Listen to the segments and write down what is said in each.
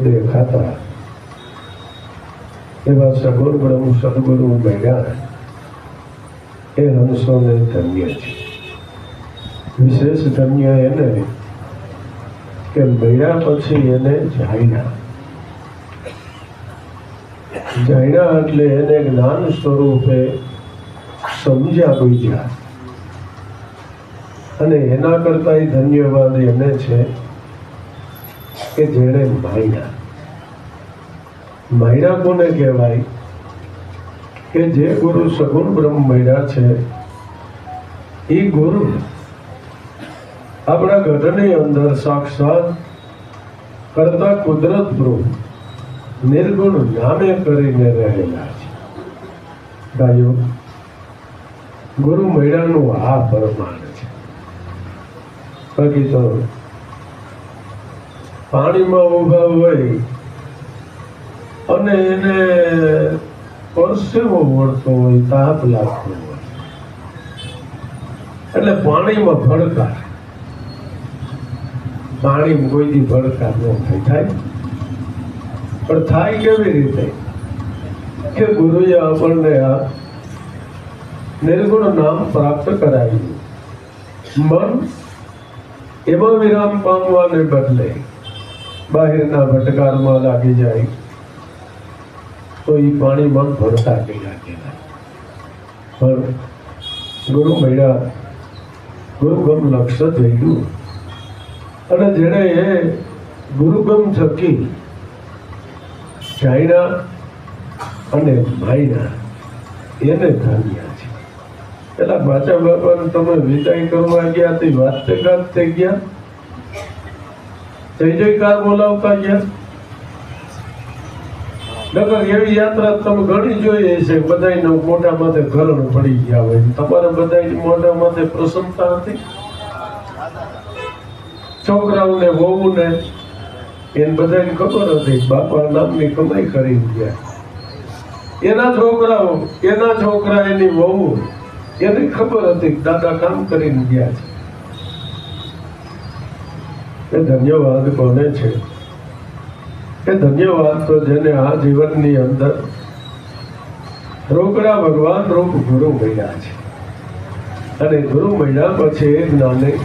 દેખાતા એવા સગુણ બ્રહ્મ સદગુરુ ભેગા એ હંસોને ધન્ય છે વિશેષ ધન્ય એને કે મળ્યા પછી એને જાણ્યા જાણ્યા એટલે એને જ્ઞાન સ્વરૂપે સમજ્યા બુજ્યા અને એના કરતા ધન્યવાદ એને છે કે જેણે માયના માયના કોને કહેવાય? કે જે ગુરુ સગુણ બ્રહ્મ મળ્યા છે, એ ગુરુ આપણા ઘટની અંદર સાક્ષાત કરતા કુદરત પ્રભુ નિર્ગુણ નામે કરીને રહેલા છે ભાઈઓ ગુરુ મૈડાનું આ પરમાણ છે બાકી તો પાણીમાં ઊભા હોય અને એને પરસેવો વળતો હોય તાપ લાગતો હોય એટલે પાણીમાં ભડકા પાણી કોઈથી ભડકા ન થાય થાય પણ થાય કેવી રીતે? કે ગુરુએ આપણને આ નિર્ગુણ નામ પ્રાપ્ત કરાવ્યું. મન એમાં વિરામ પામવાને બદલે બહારના ભટકારમાં લાગી જાય. તો એ પાણીમાં ભરતા ગયા પણ ગુરુ મળ્યા. ગુરુગમ લક્ષ્ય થઈ ગયું અને જેણે ગુરુગમ થકી જાણ્યા અને માયના એને ધાન્યા છે. પેલા પાછા બાપાને તમે વિદાય કરવા ગયા તે વાત થઈ ગયા. જય જયકાર બોલાવતા ગયા. નગર એવી યાત્રા તમે ઘણી જોઈએ છે બધા મોટા માથે ઘરણ પડી ગયા હોય. તમારા બધા મોઢા માથે પ્રસન્નતા હતી? છોકરાઓને, વહુને એને બધાને ખબર હતી બાપા નામની કમાઈ કરી ગયા. એના છોકરાઓ, એના છોકરા એની વહુ, એને ખબર હતી દાદા કામ કરીને ગયા છે. એ ધન્યવાદ કોને છે? એ ધન્યવાદ તો જેને આ જીવનની અંદર રોકડા ભગવાન રૂપ ગુરુ મળ્યા છે. અને ગુરુ મળ્યા પછી એ જ્ઞાને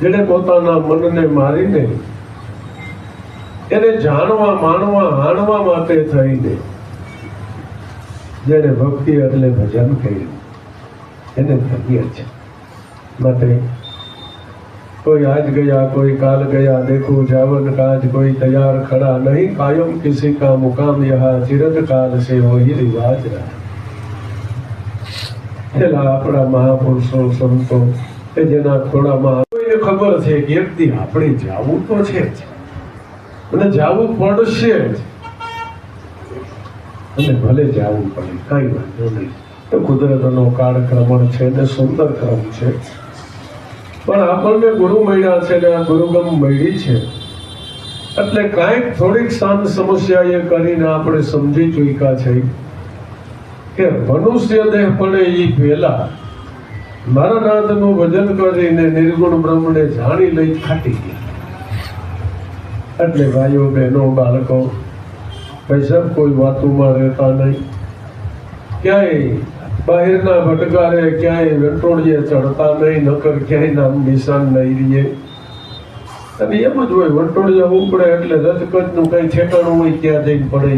જેને પોતાના મનને મારીને એને જાણવા, માણવા, હાણવા માટે થઈને જેને ભક્તિ એટલે ભજન કર્યું. એને ધન્ય છે. માટે કોઈ આજ ગયા, કોઈ કાલ ગયા, દેખો જાવન કાજ, કોઈ તૈયાર ખડા નહીં, કાયમ કિસી કા મુકામ યહા ચિરત કાલ સે વહી રિવાજ રહા. પેલા આપણા મહાપુરુષો, સંતો કે જેના ખોડામાં કોઈને ખબર છે કે દી આપણે જાવું તો છે જ. અને જાવું પડશે અને ભલે જાવું પડે, કઈ વાંધો નહીં. તો કુદરતનો કાળક્રમણ છે ને સુંદર ક્રમ છે. પણ આપણને ગુરુ મળ્યા છે ને આ ગુરુગમ મળી છે. એટલે કાંઈક થોડીક શાંત સમસ્યા એ કરીને આપણે સમજી ચૂક્યા છે. કે મનુષ્ય દેહ પડે એ પહેલા મારા નાથનું ભજન કરીને નિર્ગુણ બ્રહ્મને જાણી લઈ ખાટી ગયા. એટલે ભાઈઓ બહેનો, બાળકો પૈસા કોઈ વાતોમાં રહેતા નહીં. ક્યાંય બહારના ભટકારે, ક્યાંય વેટોળીએ ચડતા નહીં, નકર ક્યાંય નામ નિશાન નહીં રહીએ. અને એમ જ હોય વંટોળિયા ઉપડે એટલે રજકજનું કઈ ઠેકાણું હોય ત્યાં જઈને પડે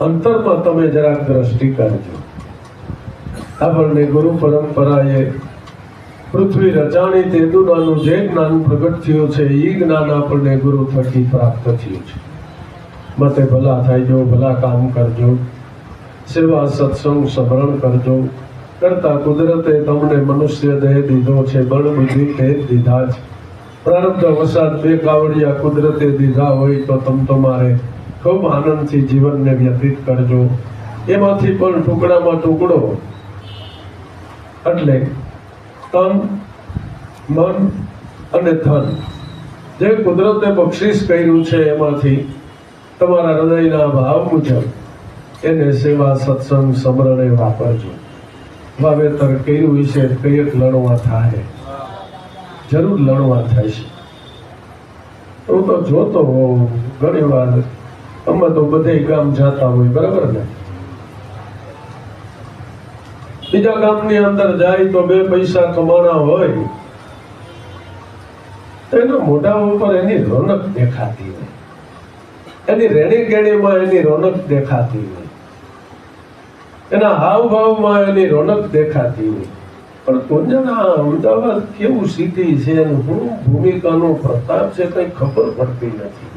અંતરમાં તમે જરાક દ્રષ્ટિ કરજો આપણને ગુરુ પરંપરાએ પૃથ્વી રજાણી તેંદુડાનું જે જ્ઞાન પ્રગટ થયું છે એ જ્ઞાન આપણને ગુરુ થકી પ્રાપ્ત થયું છે. મતે ભલા થાયજો, ભલા કામ કરજો. સેવા, સત્સંગ, સ્મરણ કરજો. કરતા કુદરતે તમને મનુષ્ય દેહ દીધો છે, બળ, બુદ્ધિ તે દીધા છે. પ્રારબ્ધ વસાત બે કાવડિયા કુદરતે દીધા હોય તો તમ તમારે ખૂબ આનંદથી જીવનને વ્યતીત કરજો. એમાંથી પણ ટુકડામાં ટુકડો. એટલે તન, મન અને ધન. જે કુદરતે બક્ષિસ કર્યું છે એમાંથી, તમારા હૃદયના ભાવ મુજબ એને સેવા સત્સંગ સમરણે વાપરજો. વાવેતર કર્યું વિશે કંઈક લણવા થાય. જરૂર લણવા થાય છે. હું તો જોતો હોઉં ઘણી વાર અમે તો બધે ગામ જાતા હોય, બરાબર ને? બીજા ગામની અંદર જાય તો બે પૈસા કમાણા હોય એના મોઢા ઉપર એની રોનક દેખાતી હોય. એની રેણી કેણીમાં એની રોનક દેખાતી હોય. એના હાવભાવમાં એની રોનક દેખાતી હોય. પણ કોંજાના અમદાવાદ કેવું સિટી છે અને શું ભૂમિકાનો પ્રતાપ છે કઈ ખબર પડતી નથી.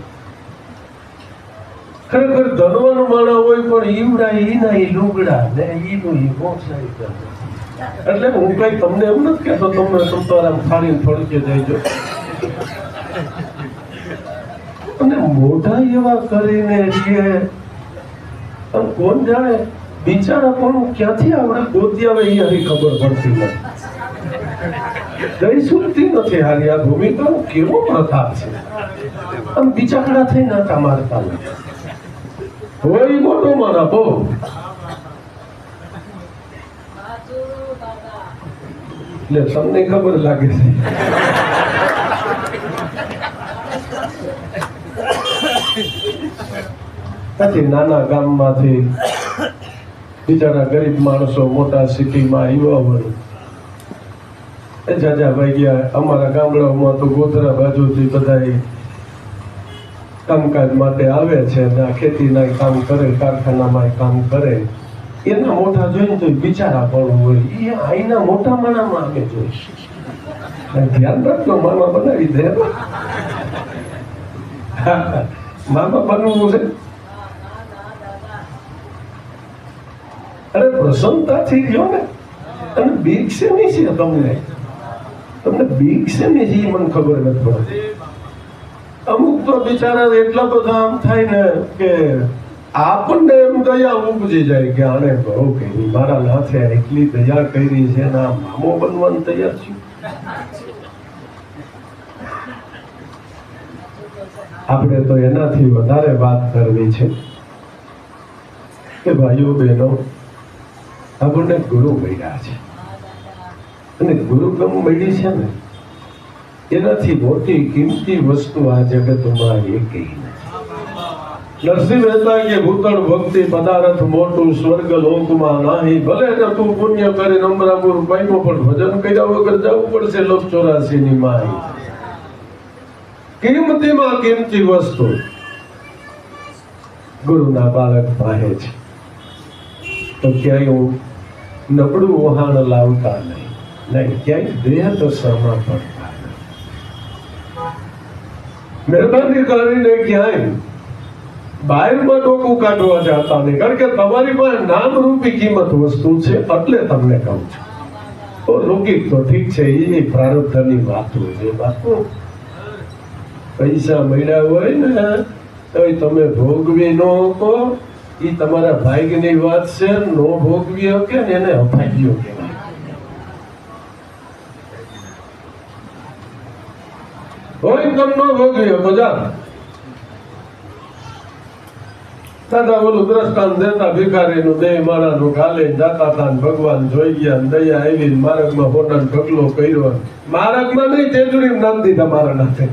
ખરેખર ધનવાન માણા હોય પણ ઈવડા ઈના ઈ લુગડા ને ઈનું ઈ કરે. એટલે હું કઈ તમને એમ નથી કહેતો, તમને સંતોરામ ખાલી ફડકે જઈજો અને મોઢા એવા કરીને કે કોણ જાણે, બિચારા પણ ક્યાંથી આવડે? ગોતી આવે એ હરી ખબર પડતી નથી ગઈ સુરતી નથી હારી આ ભૂમિકાનો કેવો પ્રતાપ છે. આમ બિચારા થઈ નાતા મારતા નથી. હોય મોટો મારા બહુ એટલે તમને ખબર લાગે છે. પછી નાના ગામમાંથી બિચારા ગરીબ માણસો મોટા સિટીમાં આવ્યા હોય. એ જાજા ભાઈ ગયા. અમારા ગામડાઓમાં તો ગોધરા બાજુથી બધા કામકાજ માટે આવે છે અને આ ખેતીના કામ કરે, કારખાનામાં કામ કરે. એના મોઢા જોઈને તો બિચારા પણ હોય. એ આઈના મોટા માણામાં અમે જોઈશું ધ્યાન રાખજો, મામા બનાવી દે. મામા બનવું છે. અરે પ્રસન્નતાથી ગયો ને. અને બીક શેની છે તમને? તમને બીક શેની છે એ મને ખબર નથી પડતી. અમુક તો બિચારા એટલા બધા આમ થાય ને કે આપણને એમ દયા ઉપજી જાય કે આને બહુ કરી મારા નાથે એટલી દયા કરી છે ને આ મામો બનવાનું તૈયાર છું. આપણે તો એનાથી વધારે વાત કરવી છે કે ભાઈઓ બહેનો, આપણને ગુરુ મળ્યા છે. અને ગુરુ ગમ મળી છે ને એનાથી મોટી કિંમતી વસ્તુ આ જગતમાં એકેય નરસિંહ મહેતા કે ભૂતળ ભક્તિ, પદાર્થ, મોટું સ્વર્ગ લોકમાં નાહી, ભલે ને તું પુણ્ય કરી નમ્રાપુર પાઈમો પણ ભજન કર્યા વગર જવું પડશે લોક ચોરાસી ની માહી. કિંમતીમાં કિંમતી વસ્તુ ગુરુના બાળક પાસે છે. તો ક્યાંય હું નબળું વહાણ લાવતા નહીં. નહીં, ક્યાંય દેહ દશામાં નહીં મહેરબાની કરીને ક્યાંય બહારમાં ડોકું કાઢવા જતા નહીં. કારણ કે તમારી પાસે નામરૂપી કિંમત વસ્તુ છે, એટલે તમને કહું છું. તો લૌકિક તો ઠીક છે એ પ્રારબ્ધની હોય છે. બાપુ પૈસા મળ્યા હોય ને તો તમે ભોગવી ન શકો. એ તમારા ભાગ્યની વાત છે, નો ભોગવી હકે ને એને અભાગ્યો કહેવાય. હોય તમ નો જાતા ભગવાન જોઈ ગયા દયા આવી માર્ગમાં હોટલ ઢગલો કર્યો. માર્ગમાં નહીં તેજુરી નામ દીધા મારા નાથે.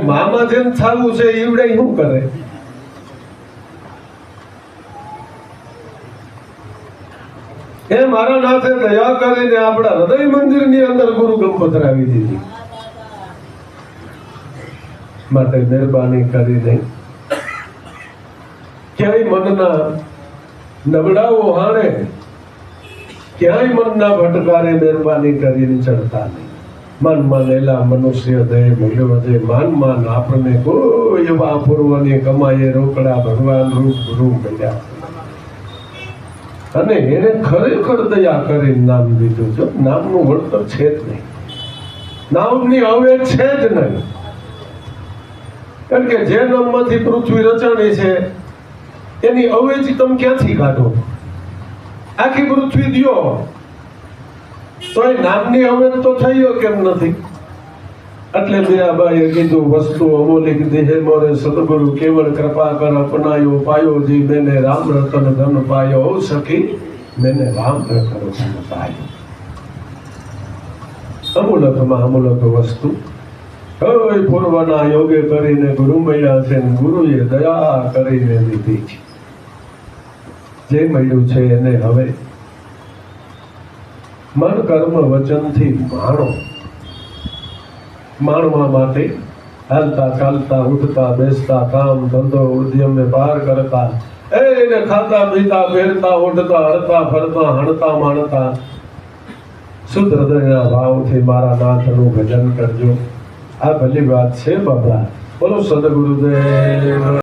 મામા જેમ થવું છે, ઈવડે શું કરે? એ મારા નાથે દયા કરીને આપણા હૃદય મંદિરની અંદર ગુરુ ગમ પધરાવી દીધી. માટે મહેરબાની કરીને ક્યાંય મનના નબળાઓ હાણે ક્યાંય મનના ભટકારે મહેરબાની કરીને ચડતા નહીં. મન માનેલા મનુષ્ય દે મળ્યો દે માન માન આપણને કોઈ એવા પૂર્વની કમાઈએ રોકડા ભગવાન રૂપ ગુરુ મળ્યા. અને એને ખરેખર દયા કરીને નામ દીધું જો નામનું વળતર છે જ નહીં. નામની હવે છે જ નહીં. કારણ કે જે નામમાંથી પૃથ્વી રચાણી છે, એની અવેજી તમે ક્યાંથી કાઢો? આખી પૃથ્વી દો તો એ નામની અવેજ તો થઈ કેમ નથી? એટલે મીરાબાઈએ કીધું, વસ્તુ અમોલિક દેહે મોરે સદગુરુ કેવળ કૃપા કર, અપનાયો, પાયો જી, મેને રામ રતન ધન પાયો સખી, મેને રામ રતન ધન પાયો. અમૂલકમાં અમૂલક વસ્તુ. હવે પૂર્વના યોગે કરીને ગુરુ મળ્યા છે ગુરુએ દયા કરીને લીધી છે. જે મળ્યું છે એને હવે મન કર્મ વચનથી માણો. માણવા માટે હાલતા, ચાલતા, ઉઠતા, બેસતા, કામ, ધંધો, ઉદ્યમને પાર કરતા એને ખાતા, પીતા પહેરતા ઉઠતા, હરતા, ફરતા, હણતા, માણતા. શુદ્ધ હૃદયના ભાવથી મારા નાથનું ભજન કરજો. આ ભલી વાત છે બાબા બોલો સદગુરુદેવ.